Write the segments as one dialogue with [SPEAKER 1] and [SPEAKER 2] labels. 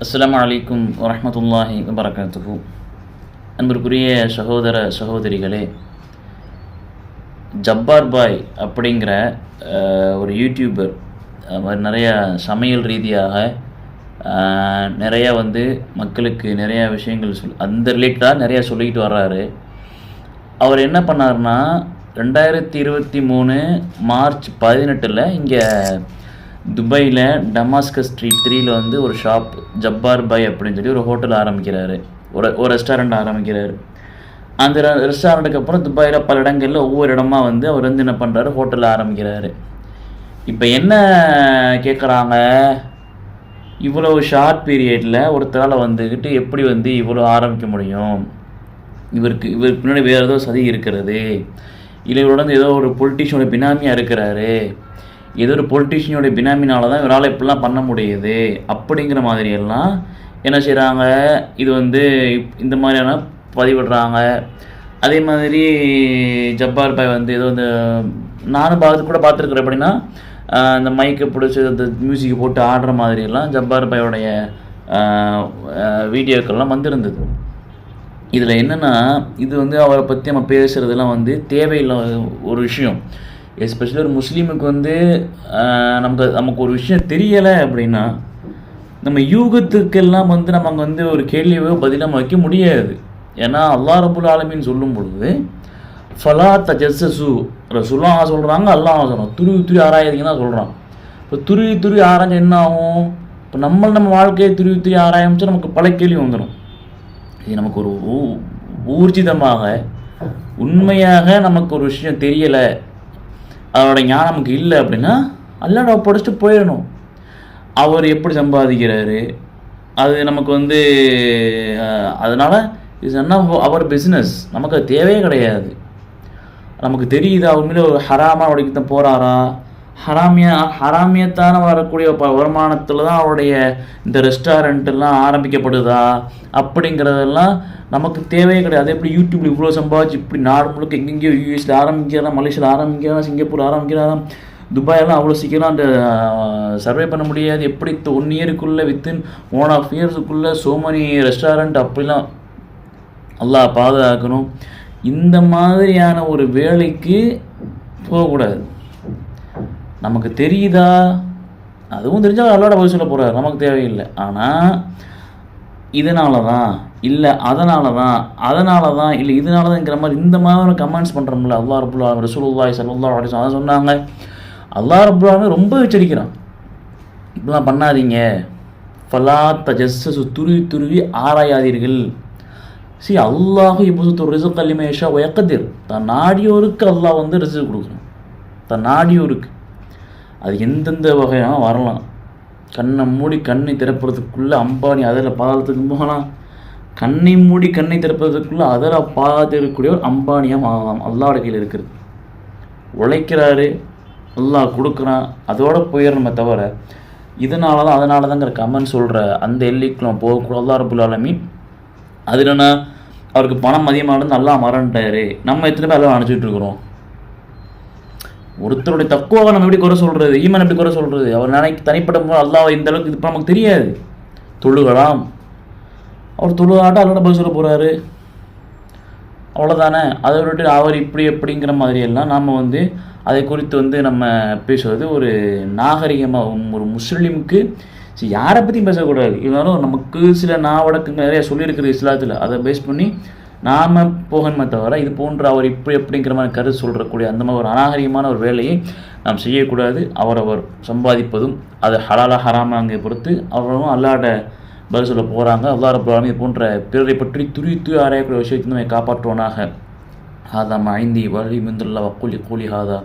[SPEAKER 1] அஸ்லாம் அலைக்கும் வரமத்துல்லாஹி வபரகாத்துஹு. அன்பிற்குரிய சகோதர சகோதரிகளே ஜப்பார் பாய் அப்படிங்கிற ஒரு யூடியூபர் அவர் நிறையா சமையல் ரீதியாக நிறையா வந்து மக்களுக்கு நிறையா விஷயங்கள் சொல் அந்த ரிலேட்டடாக நிறையா சொல்லிக்கிட்டு வர்றாரு. அவர் என்ன பண்ணார்னா ரெண்டாயிரத்தி இருபத்தி மூணு மார்ச் பதினெட்டில் இங்கே துபாயில் டமாஸ்கஸ் ஸ்ட்ரீட் த்ரீயில் வந்து ஒரு ஷாப் ஜப்பார் பை அப்படின்னு சொல்லி ஒரு ஹோட்டல் ஆரம்பிக்கிறாரு. ஒரு ஒரு ரெஸ்டாரண்ட் ஆரம்பிக்கிறாரு. அந்த ரெஸ்டாரண்ட்டுக்கு அப்புறம் துபாயில் பல இடங்களில் ஒவ்வொரு இடமா வந்து அவர் வந்து என்ன பண்ணுறாரு ஹோட்டல் ஆரம்பிக்கிறாரு. இப்போ என்ன கேட்குறாங்க இவ்வளோ ஷார்ட் பீரியடில் ஒருத்தரால் வந்துக்கிட்டு எப்படி வந்து இவ்வளோ ஆரம்பிக்க முடியும்? இவருக்கு இவருக்கு பின்னாடி வேறு ஏதோ சதி இருக்கிறது. இல்லை இவரோட வந்து ஏதோ ஒரு பொலிட்டிஷியனோட பினாமியாக இருக்கிறாரு. ஏதோ ஒரு பொலிட்டிஷியனுடைய பினாமினால தான் இவரால் இப்படிலாம் பண்ண முடியுது. அப்படிங்கிற மாதிரியெல்லாம் என்ன செய்கிறாங்க இது வந்து இந்த மாதிரியான பதிவிடுறாங்க. அதே மாதிரி ஜப்பார் பாய் வந்து ஏதோ இந்த நானும் பார்த்து கூட பார்த்துருக்குறேன் எப்படின்னா இந்த மைக்கை பிடிச்சி அந்த மியூசிக்கை போட்டு ஆடுற மாதிரியெல்லாம் ஜப்பார் பாயோடைய வீடியோக்கள்லாம் வந்திருந்தது. இதில் என்னென்னா இது வந்து அவரை பற்றி நம்ம பேசுகிறதெல்லாம் வந்து தேவையில்லாத ஒரு விஷயம். எஸ்பெஷலி ஒரு முஸ்லீமுக்கு வந்து நமக்கு நமக்கு ஒரு விஷயம் தெரியலை அப்படின்னா நம்ம யூகத்துக்கெல்லாம் வந்து நம்ம அங்கே வந்து ஒரு கேள்வியோ பதிலாக வைக்க முடியாது. ஏன்னா அல்லா ரபுல் ஆலமின்னு சொல்லும் பொழுது ஃபலா தஜஸ்ஸு ரசுல்லா சொல்கிறாங்க அல்லாஹ் சொல்கிறான் துருவி துருவி ஆராயாதீங்கன்னு சொல்கிறான் இப்போ துருவி துருவி ஆராய்ஞ்சா என்ன ஆகும்? இப்போ நம்ம நம்ம வாழ்க்கையை துருவி துருவி ஆராயமிச்சு நமக்கு பல கேள்வி வந்துடும் இது நமக்கு ஒரு ஊர்ஜிதமாக உண்மையாக நமக்கு ஒரு விஷயம் தெரியலை. அதோட ஞானம் நமக்கு இல்லை அப்படின்னா அல்லாட படிச்சுட்டு போயிடணும். அவர் எப்படி சம்பாதிக்கிறாரு? அது நமக்கு வந்து அதனால் is none of our business நமக்கு அது தேவையே கிடையாது. நமக்கு தெரியுது? அவர் உண்மையில ஒரு ஹராமா அவருக்கு போகிறாரா ஹராமியா ஹராமியத்தான வரக்கூடிய ப- வருமானத்தில் தான் அவருடைய இந்த ரெஸ்டாரண்ட்டெல்லாம் ஆரம்பிக்கப்படுதா? அப்படிங்கிறதெல்லாம் நமக்கு தேவையே கிடையாது. எப்படி யூடியூப்பில் இவ்வளோ சம்பாதிச்சு இப்படி நாடு முழுக்க எங்கெங்கேயோ யூஎஸில் ஆரம்பிக்கிறதா மலேசியாவில் ஆரம்பிக்கிறதா சிங்கப்பூர் ஆரம்பிக்கிறதா துபாயெல்லாம் அவ்வளோ சீக்கிரம் அந்த சர்வே பண்ண முடியாது. எப்படி ஒன் இயருக்குள்ளே வித்தின் ஒன் ஆஃப் இயர்ஸுக்குள்ளே சோ மெனி ரெஸ்டாரண்ட் அப்படிலாம் நல்லா பாதுகாக்கணும். இந்த மாதிரியான ஒரு வேலைக்கு போகக்கூடாது. நமக்கு தெரியுதா? அதுவும் தெரிஞ்சால் அல்லோட பதில் சொல்ல போகிறார் நமக்கு தேவையில்லை. ஆனால் இதனால தான் இல்லை அதனால தான் அதனால தான் இல்லை இதனால தான்ங்கிற மாதிரி இந்த மாதிரி கமெண்ட்ஸ் பண்ணுறோம்ல அல்லா ரபுல்லா ரசூலுல்லாஹி ஸல்லல்லாஹு அலைஹி அதை சொன்னாங்க. அல்லா ரபுல்லாமே ரொம்ப எச்சரிக்கிறான். இப்படிலாம் பண்ணாதீங்க. ஃபலாத்த தஜஸ்ஸு துருவி துருவி ஆராயாதீர்கள். சி அல்லாஹு இப்போ ரிசுக் அல்லிமேஷா வயக்கதிர் தன் நாடியோருக்கு அல்லாஹ் வந்து ரிசுக் கொடுக்குறான் தன் நாடியோருக்கு. அது எந்தெந்த வகையாக வரலாம்? கண்ணை மூடி கண்ணை திறப்பதுக்குள்ளே அம்பானி அதில் பாதத்துக்கு போகலாம் கண்ணை மூடி கண்ணை திறப்பதற்குள்ளே அதில் பாதத்திற்கக்கூடிய ஒரு அம்பானியாக ஆகலாம் அல்லாஹ்வோட கையில் இருக்கிறது உழைக்கிறாரு நல்லா கொடுக்குறான். அதோட போயிடணுமே தவிர இதனால தான் அதனால தாங்கிற கமெண்ட் சொல்கிற அந்த எல்லைக்குள்ள போகக்கூடாது. அல்லா ரபுல் ஆலமீன் அது அவருக்கு பணம் அதிகமானது நல்லா மறந்துட்டாரு. நம்ம எத்தனை பேர் எல்லாம் நினச்சிட்டு இருக்கிறோம்? ஒருத்தருடைய தக்குவாக நம்ம எப்படி குறை சொல்றது? ஈமன் எப்படி குறை சொல்றது? அவர் நினைக்க தனிப்பட்ட போது அல்லாஹ் இந்த அளவுக்கு இது நமக்கு தெரியாது. தொழுகலாம். அவர் தொழுகாட்ட அல்லோட பதில் சொல்ல போறாரு. அவ்வளோதானே அதை விட்டுட்டு அவர் இப்படி எப்படிங்கிற மாதிரி எல்லாம் நாம் வந்து அதை குறித்து வந்து நம்ம பேசுவது ஒரு நாகரிகமாக ஒரு முஸ்லீமுக்கு சரி, யாரை பற்றியும் பேசக்கூடாது. இருந்தாலும் நமக்கு சில நாவடக்குங்க நிறைய சொல்லியிருக்கிறது இஸ்லாத்தில். அதை பேஸ் பண்ணி நாம் போகணுமே தவிர இது போன்ற அவர் இப்படி எப்படிங்கிற மாதிரி கருத்து சொல்கிறக்கூடிய அந்த மாதிரி ஒரு அநாகரிகமான ஒரு வேலையை நாம் செய்யக்கூடாது. அவரவர் சம்பாதிப்பதும் அது ஹலாலா அங்கே பொறுத்து அவரும் அல்லாட பதில் சொல்ல போகிறாங்க அல்லா போகிறாங்க இது போன்ற பிறரை பற்றி துரி துரி ஆராயக்கூடிய விஷயத்தை நம்ம காப்பாற்றுவோனாக. ஹாதா மைந்தி வலி மிந்துல்லா வக்கூலி கூலி ஹாதா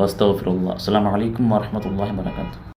[SPEAKER 1] வஸ்தவ் ஃபிருல்லா அஸ்லாம் வலைக்கம் வரமத்துல்லாஹி வரகாத்து